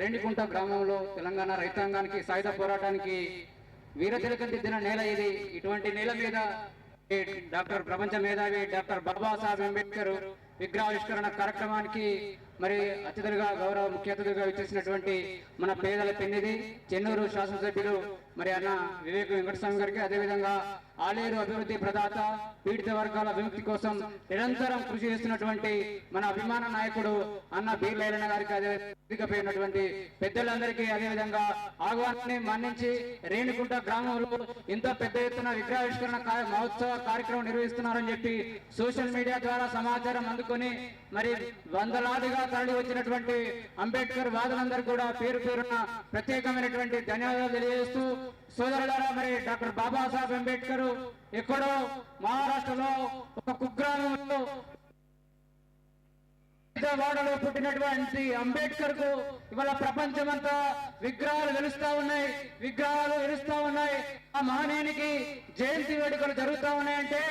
రేణికుంట గ్రామంలో తెలంగాణ రైతాంగానికి సాయుధ పోరాటానికి వీరతిలకం దిద్దిన నేల ఇది. ఇటువంటి నేల మీద డాక్టర్ ప్రపంచ మేధావి డాక్టర్ బాబాసాహెబ్ అంబేద్కర్ విగ్రహావిష్కరణ కార్యక్రమానికి మరి అతిథులుగా గౌరవ ముఖ్య అతిథులుగా ఇచ్చేసినటువంటి మన పేదల పెన్నిది చెన్నూరు శాసనసభ్యులు మరి అన్న వివేక్ వెంకటస్వామి గారికి అదేవిధంగా ఆలేరు అభివృద్ధి ప్రదాత పీడిత వర్గాల విముక్తి కోసం నిరంతరం కృషి చేస్తున్నటువంటి మన అభిమాన నాయకుడు అన్న బీర్ లైలన్న గారికి అదే వేదికపై ఉన్నటువంటి పెద్దలందరికీ అదేవిధంగా ఆహ్వానాన్ని మన్నించి రేణుకుంట గ్రామంలో ఇంత పెద్ద ఎత్తున విగ్రహావిష్కరణ మహోత్సవ కార్యక్రమం నిర్వహిస్తున్నారని చెప్పి సోషల్ మీడియా ద్వారా సమాచారం అందుకొని మరి వందలాదిగా తరలి వచ్చినటువంటి అంబేద్కర్ వాదులందరూ కూడా పేరు పేరున ప్రత్యేకమైనటువంటి ధన్యవాదాలు తెలియజేస్తూ సోదరులారా మరి డాక్టర్ బాబాసాహెబ్ అంబేద్కర్ ఎక్కడో మహారాష్ట్రలో ఒక కుగ్రామంలో వాడలో పుట్టినటువంటి అంబేద్కర్కు ఇవాళ ప్రపంచమంతా విగ్రహాలు వెలుస్తా ఉన్నాయి. విగ్రహాలు వెలుస్తా ఉన్నాయి. ఆ మహనీయునికి జయంతి వేడుకలు జరుగుతా ఉన్నాయంటే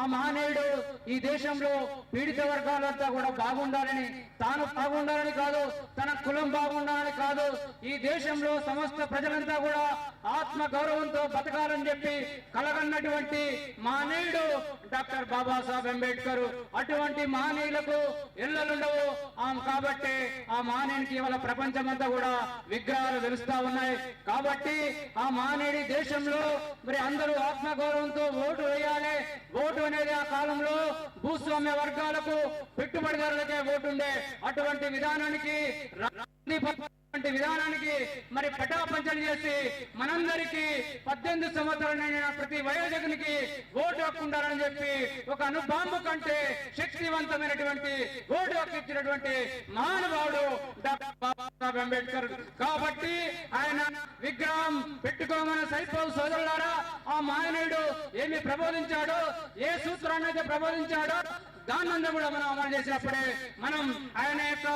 ఆ మహనీయుడు ఈ దేశంలో పీడిత వర్గాలంతా కూడా బాగుండాలని తాను బాగుండాలని కాదు తన కులం బాగుండాలని కాదు ఈ దేశంలో సమస్త ప్రజలంతా కూడా ఆత్మ గౌరవంతో బతకాలని చెప్పి కలగన్నటువంటి మహనీయుడు డాక్టర్ బాబాసాహెబ్ అంబేద్కర్. అటువంటి మహనీయులకు ఎల్లలుండవు. ఆమె కాబట్టి ఆ మానేడికి ఇవాళ ప్రపంచమంతా కూడా విగ్రహాలు వెలుస్తా ఉన్నాయి. కాబట్టి ఆ మానేడి దేశంలో మరి అందరూ ఆత్మగౌరవంతో ఓటు వేయాలి. ఓటు అనేది ఆ కాలంలో భూస్వామ్య వర్గాలకు పెట్టుబడిదారులకే ఓటుండే. అటువంటి విధానానికి విధానానికి మరి పటాపంచలు చేసి మనందరికీ పద్దెనిమిది సంవత్సరాలైన ప్రతి వయోజకునికి ఓటు హక్కు ఉండాలని చెప్పి ఒక అనుబాంబు కంటే శక్తివంతమైనటువంటి ఓటు హక్కు ఇచ్చినటువంటి మహానుభావుడు డాక్టర్ బాబాసాహెబ్ అంబేద్కర్. కాబట్టి ఆయన విగ్రహం పెట్టుకోమని సరిపోదు సోదరులారా ఆ మహనీయుడు ఏమి ప్రబోధించాడో ఏ సూత్రాన్ని అయితే ప్రబోధించాడో దాన్నంతా కూడా మనం అమలు చేసినప్పుడే మనం ఆయన యొక్క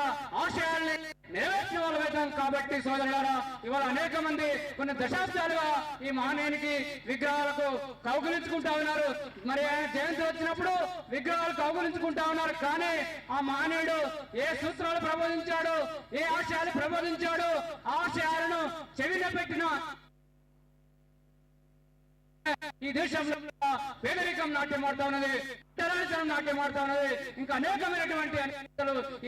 ఆశయాల్ని నెరవేర్చిన వాళ్ళు అవుతాం కాబట్టి సోదరులారా ఇవాళ అనేక మంది కొన్ని దశాబ్దాలుగా ఈ మహనీయునికి విగ్రహాలకు కౌగులించుకుంటా ఉన్నారు. మరి ఆయన జయంతి వచ్చినప్పుడు విగ్రహాలు కౌగులించుకుంటా ఉన్నారు. కానీ ఆ మహనీయుడు ఏ సూత్రాలు ప్రబోధించాడు ఏ ఆశయాలు ప్రబోధించాడు ఆ ఆశయాలను చెవిన పెట్టిన ఈ దేశంలో పేదరికం నాట్యం ఆడుతా ఉన్నది తెలంగాణ నాట్యం ఆడుతా ఉన్నది ఇంకా అనేకమైనటువంటి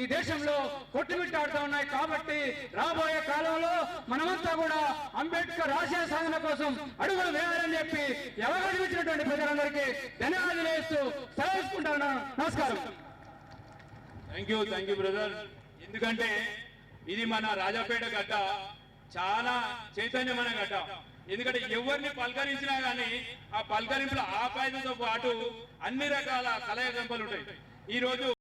ఈ దేశంలో కొట్టుమిట్టాడుతా ఉన్నాయి. కాబట్టి రాబోయే కాలంలో మనమంతా కూడా అంబేద్కర్ రాజ్య సాధన కోసం అడుగులు వేయాలని చెప్పి ఎవరు ఇచ్చినటువంటి ప్రజలందరికీ ధన్యవాదాలు వేస్తూ సెలవుకుంటాను. నమస్కారం. Thank you thank you brother ఎందుకంటే ఇది మన రాజాపేట గడ్డ చాలా చైతన్యమైన గడ్డ. ఎందుకంటే ఎవరిని పలకరించినా కానీ ఆ పలకరింపుల ఆపాయంతో పాటు అన్ని రకాల కలయకంపలు ఉంటాయి. ఈ రోజు